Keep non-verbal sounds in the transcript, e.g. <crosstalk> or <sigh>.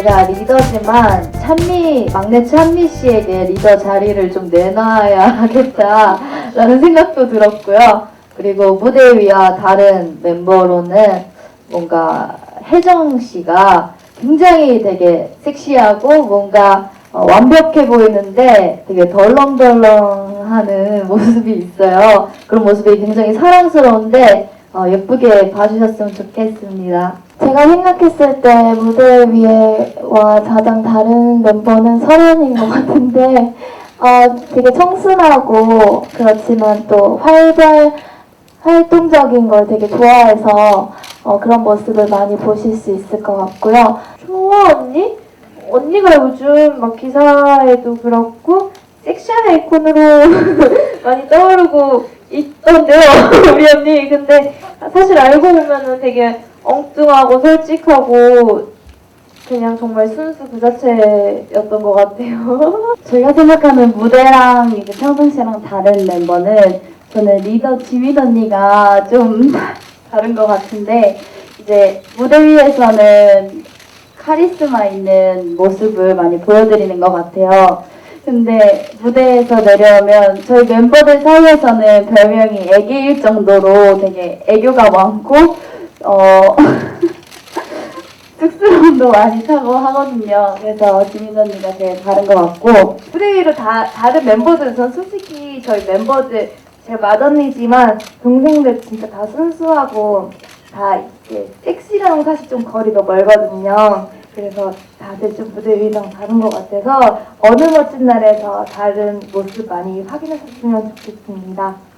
제가 리더지만 찬미 막내 찬미 씨에게 리더 자리를 좀 내놔야 <laughs> 하겠다라는 생각도 들었고요. 그리고 무대 위와 다른 멤버로는 뭔가 혜정 씨가 굉장히 되게 섹시하고 뭔가 어, 완벽해 보이는데 되게 덜렁덜렁하는 <laughs> 모습이 있어요. 그런 모습이 굉장히 사랑스러운데 어, 예쁘게 봐주셨으면 좋겠습니다. 제가 생각했을 때 무대 위에와 가장 다른 멤버는 설현인 것 같은데 어, 되게 청순하고 그렇지만 또 활발 활동적인 걸 되게 좋아해서 어, 그런 모습을 많이 보실 수 있을 것 같고요. 좋아 언니? 언니가 요즘 막 기사에도 그렇고 섹시한 아이콘으로 <laughs> 많이 떠오르고 있던데요 <laughs> 우리 언니 근데 사실 알고 보면은 되게 엉뚱하고 솔직하고 그냥 정말 순수 그 자체였던 것 같아요 <laughs> 제가 생각하는 무대랑 이제 평상시랑 다른 멤버는 저는 리더 지민 언니가 좀 <laughs> 다른 것 같은데 이제 무대 위에서는 카리스마 있는 모습을 많이 보여드리는 것 같아요. 근데 무대에서 내려오면 저희 멤버들 사이에서는 별명이 애기일 정도로 되게 애교가 많고 어 <laughs> 쑥스러움도 많이 타고 하거든요. 그래서 지민 언니가 제일 다른 것 같고 위로 다 다른 멤버들은 전 솔직히 저희 멤버들 제가 맏언니지만 동생들 진짜 다 순수하고 다 이제 섹시랑 사실 좀 거리가 멀거든요. 그래서 다들 좀 무대 위랑 다른 것 같아서 어느 멋진 날에서 다른 모습 많이 확인하셨으면 좋겠습니다. 네.